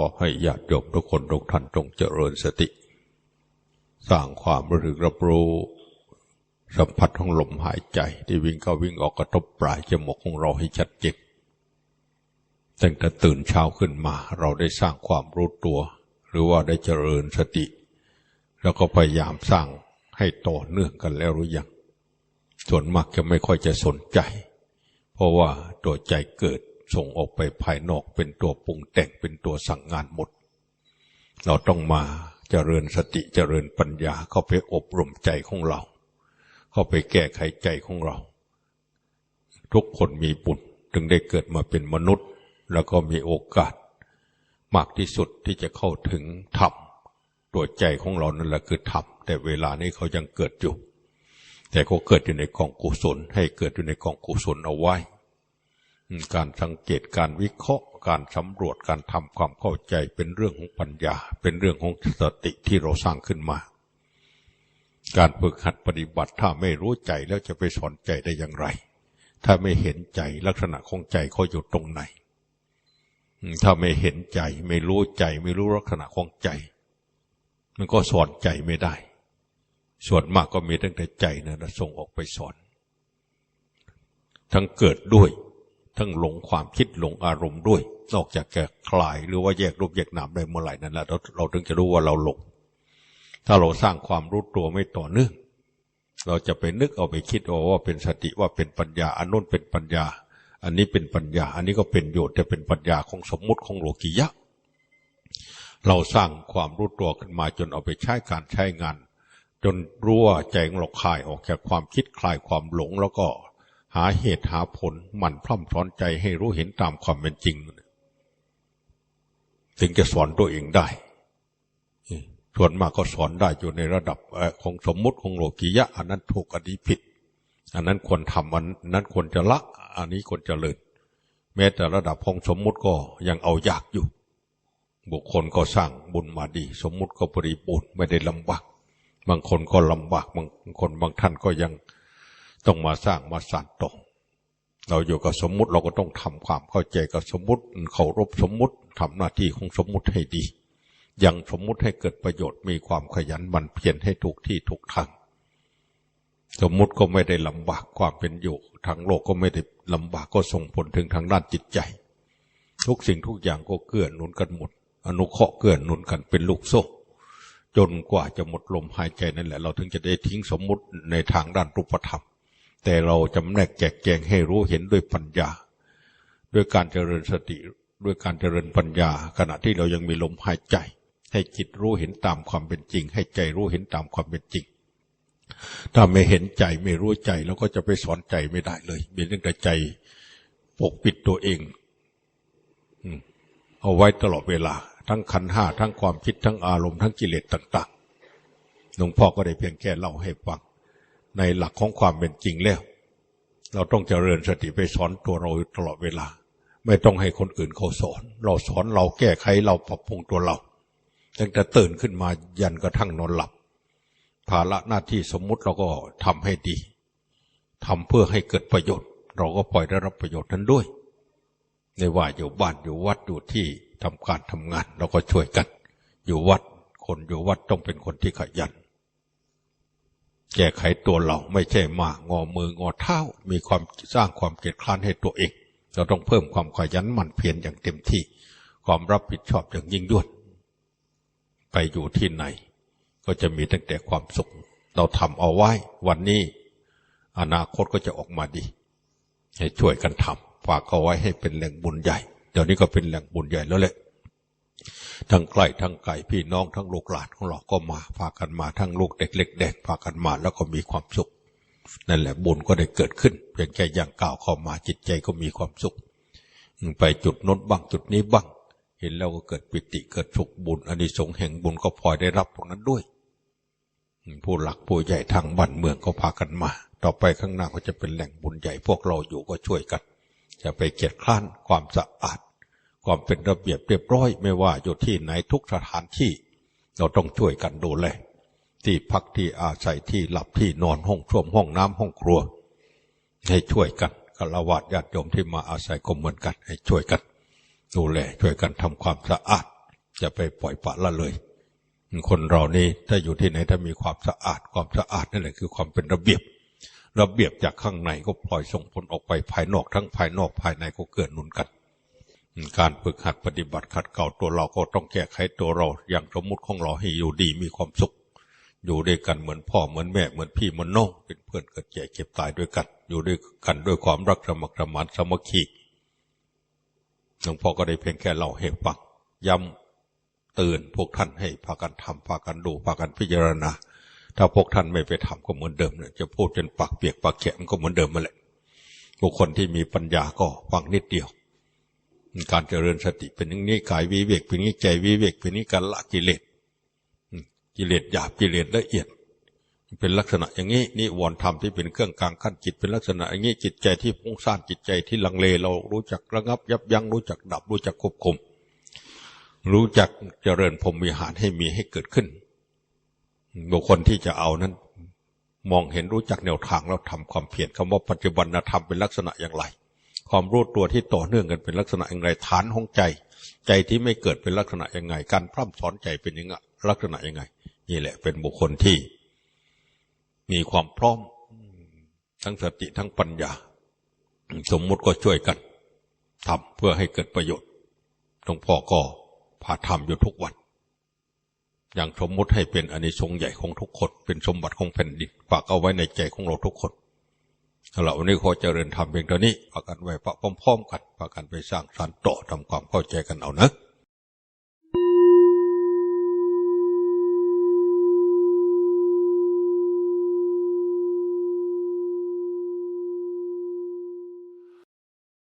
ขอให้ญาติโยมทุกคนทุกท่านจงเจริญสติ สร้างความรู้สึกรับรู้สัมผัสของลมหายใจ ที่วิ่งเข้าวิ่งออกกระทบปลายจมูกของเราให้ชัดเจนตั้งแต่ตื่นเช้าขึ้นมา เราได้สร้างความรู้ตัว หรือว่าได้เจริญสติ แล้วก็พยายามสร้างให้ต่อเนื่องกันแล้วหรือยังส่วนมากจะไม่ค่อยจะสนใจ เพราะว่าตัวใจเกิด ส่งออกไปภายนอกเป็นตัวปรุงแต่งเป็นตัวสั่งงานหมด เราต้องมาเจริญสติเจริญปัญญาเข้าไปอบรมใจของเรา เข้าไปแก้ไขใจของเรา ทุกคนมีบุญถึงได้เกิดมาเป็นมนุษย์ แล้วก็มีโอกาส มากที่สุดที่จะเข้าถึงธรรมตัวใจของเรานั่นแหละคือธรรมแต่เวลานี้เขายังเกิดอยู่ แต่เขาเกิดอยู่ในกองกุศลให้เกิดอยู่ในกองกุศลเอาไว้ การสังเกตการวิเคราะห์ การสำรวจการทำความเข้าใจเป็นเรื่องของปัญญา เป็นเรื่องของสติที่เราสร้างขึ้นมา การฝึกหัดปฏิบัติถ้าไม่รู้ใจแล้วจะไปสอนใจได้อย่างไร ถ้าไม่เห็นใจลักษณะของใจเขาอยู่ตรงไหน ถ้าไม่เห็นใจไม่รู้ใจไม่รู้ลักษณะของใจ มันก็สอนใจไม่ได้ ส่วนมากก็มีตั้งแต่ใจนะส่งออกไปสอน ทั้งเกิดด้วย ทั้งหลงความคิดหลงอารมณ์ด้วย นอกจากแก่คลายหรือว่าแยกรูปแยกนามได้เมื่อไหร่นั่นแหละเราเราถึงจะรู้ว่าเราหลง ถ้าเราสร้างความรู้ตัวไม่ต่อเนื่องเราจะไปนึกเอาไปคิดเอาว่าเป็นสติว่าเป็นปัญญาอันนู้นเป็นปัญญา อันนี้เป็นปัญญา อันนี้ก็เป็นโยชน์แต่เป็นปัญญาของสมมุติของโลกิยะ เราสร้างความรู้ตัวขึ้นมาจนเอาไปใช้การใช้งาน จนรู้ว่าใจของเราคลายออกจากความคิดคลายความหลงแล้วก็ หาเหตุหาผลหมั่นพร่ำสอนใจให้รู้เห็นตามความเป็นจริง ถึงจะสอนตัวเองได้ส่วนมากก็สอนได้อยู่ในระดับของสมมุติของโลกียะ อันนั้นถูกอันนี้ผิด อันนั้นควรทำอันนั้นควรจะละ อันนี้ควรจะเลิศแม้แต่ระดับของสมมุติก็ยังเอายากอยู่ บุคคลก็สร้างบุญมาดี สมมุติก็บริบูรณ์ไม่ได้ลำบากบางคนก็ลำบากบางคนบางท่านก็ยัง ต้องมาสร้างมาสานต่อเราอยู่กับสมมุติเราก็ต้องทำความเข้าใจกับสมมุติเคารพสมมุติทำหน้าที่ของสมมุติให้ดี ยังสมมุติให้เกิดประโยชน์มีความขยันมันเพียรให้ถูกที่ถูกทางสมมุติก็ไม่ได้ลำบากความเป็นอยู่ทางโลกก็ไม่ได้ลำบากก็ส่งผลถึงทางด้านจิตใจ ทุกสิ่งทุกอย่างก็เกื้อหนุนกันหมด อนุเคราะห์เกื้อหนุนกันเป็นลูกโซ่จนกว่าจะหมดลมหายใจนั่นแหละ เราถึงจะได้ทิ้งสมมุติในทางด้านรูปธรรม แต่เราจำแนกแจกแจงให้รู้เห็นด้วยปัญญา ด้วยการเจริญสติด้วยการเจริญปัญญา ขณะที่เรายังมีลมหายใจ ให้จิตรู้เห็นตามความเป็นจริง ให้ใจรู้เห็นตามความเป็นจริง ถ้าไม่เห็นใจไม่รู้ใจเราก็จะไปสอนใจไม่ได้เลยมีเรื่องแต่ใจปกปิดตัวเองเอาไว้ตลอดเวลา ทั้งขันห้าทั้งความคิดทั้งอารมณ์ทั้งกิเลสต่าง ๆ หลวงพ่อก็ได้เพียงแค่เล่าให้ฟัง ในหลักของความเป็นจริงแล้ว เราต้องเจริญสติไปสอนตัวเราตลอดเวลา ไม่ต้องให้คนอื่นเขาสอน เราสอนเราแก้ไขเราปรับปรุงตัวเราตั้งแต่ตื่นขึ้นมายันกระทั่งนอนหลับ ภาระหน้าที่สมมุติเราก็ทำให้ดีทำเพื่อให้เกิดประโยชน์ เราก็ปล่อยได้รับประโยชน์นั้นด้วยในว่าอยู่บ้านอยู่วัดอยู่ที่ทำการทำงานเราก็ช่วยกัน อยู่วัดคนอยู่วัดต้องเป็นคนที่ขยัน แก้ไขตัวเราไม่ใช่มางอมืองอเท้า มีความสร้างความเกลียดคร้านให้ตัวเอง เราต้องเพิ่มความขยันหมั่นเพียรอย่างเต็มที่ ความรับผิดชอบอย่างยิ่งยวด ไปอยู่ที่ไหน ก็จะมีตั้งแต่ความสุข เราทำเอาไว้วันนี้ อนาคตก็จะออกมาดี ให้ช่วยกันทำฝากเอาไว้ให้เป็นแหล่งบุญใหญ่ เดี๋ยวนี้ก็เป็นแหล่งบุญใหญ่แล้วแหละ ทั้งใกล้ทั้งไกลพี่น้องทั้งลูกหลานของเราก็มาพากันมาทั้งลูกเด็กเล็กแดงพากันมาแล้วก็มีความสุข นั่นแหละบุญก็ได้เกิดขึ้น เพียงแค่อย่างก้าวเข้ามาจิตใจก็มีความสุข ไปจุดน้นบ้างจุดนี้บ้าง เห็นแล้วก็เกิดปิติเกิดสุขบุญอันนี้สงแห่งบุญก็พลอยได้รับตรงนั้นด้วย ผู้หลักผู้ใหญ่ทางบ้านเมืองก็พากันมา ต่อไปข้างหน้าก็จะเป็นแหล่งบุญใหญ่พวกเราอยู่ก็ช่วยกัน จะไปเกียรติคร้านความสะอาด ความเป็นระเบียบเรียบร้อย ไม่ว่าอยู่ที่ไหนทุกสถานที่ เราต้องช่วยกันดูแลที่พักที่อาศัยที่หลับที่นอนห้องช่วมห้องน้ำห้องครัว ให้ช่วยกันกละวาดญาติโยมที่มาอาศัยก็เหมือนกัน ให้ช่วยกัน ดูแลช่วยกันทำความสะอาดจะไปปล่อยปละละเลย คนเรานี่ถ้าอยู่ที่ไหนถ้ามีความสะอาดความสะอาดนั่นแหละคือความเป็นระเบียบ ระเบียบจากข้างในก็ปล่อยส่งผลออกไปภายนอกทั้งภายนอกภายในก็เกิดหนุนกัน การฝึกหัดปฏิบัติขัดเกลาตัวเราก็ต้องแก้ไขตัวเรา อย่างสมมุติของเราให้อยู่ดีมีความสุข อยู่ด้วยกันเหมือนพ่อเหมือนแม่เหมือนพี่เหมือนน้องเป็นเพื่อนเกิดแก่เก็บตายด้วยกัน อยู่ด้วยกันด้วยความรักสมัครสมานสมัคคีหลวงพ่อก็ได้เพียงแค่เล่าให้ฟังย้ำเตือนพวกท่านให้พากันทำพากันดูพากันพิจารณา ถ้าพวกท่านไม่ไปทำก็เหมือนเดิมเนี่ยจะพูดจนปากเปียกปากแข็งก็เหมือนเดิมมาแหละบุคคลที่มีปัญญาก็ฟังนิดเดียว การเจริญสติเป็นอย่างนี้กายวิเวกเป็นอย่างนี้ใจวิเวกเป็นอย่างนี้การละกิเลสกิเลสหยาบกิเลสละเอียด เป็นลักษณะอย่างนี้นิวรณ์ธรรมที่เป็นเครื่องกลางขั้นจิตเป็นลักษณะอย่างนี้จิตใจที่พุ่งซ่านจิตใจที่ลังเลเรารู้จักระงับ ยับยั้งรู้จักดับรู้จักควบคุมรู้จักเจริญพรมวิหารให้มีให้เกิดขึ้น บุคคลที่จะเอานั้น มองเห็นรู้จักแนวทางแล้วทำความเพียรคำว่าปัจจุบันธรรมเป็นลักษณะอย่างไร ความรู้ตัวที่ต่อเนื่องกันเป็นลักษณะอย่างไรฐานของใจ ใจที่ไม่เกิดเป็นลักษณะยังไง การพร่ำสอนใจเป็นยังไงลักษณะยังไง นี่แหละเป็นบุคคลที่ มีความพร้อมทั้งสติทั้งปัญญา สมมุติก็ช่วยกันทำเพื่อให้เกิดประโยชน์หลวงพ่อก็พาทำอยู่ทุกวัน อย่างสมมุติให้เป็นอนิสงส์ใหญ่ของทุกคน เป็นสมบัติของแผ่นดินฝากเอาไว้ในใจของเราทุกคน เอาละวันนี้ขอเจริญธรรมเพียงเท่านี้พากันไว้พร้อมๆกันพากันไปสร้างสรรค์ต่อทำความเข้าใจกันเอานะ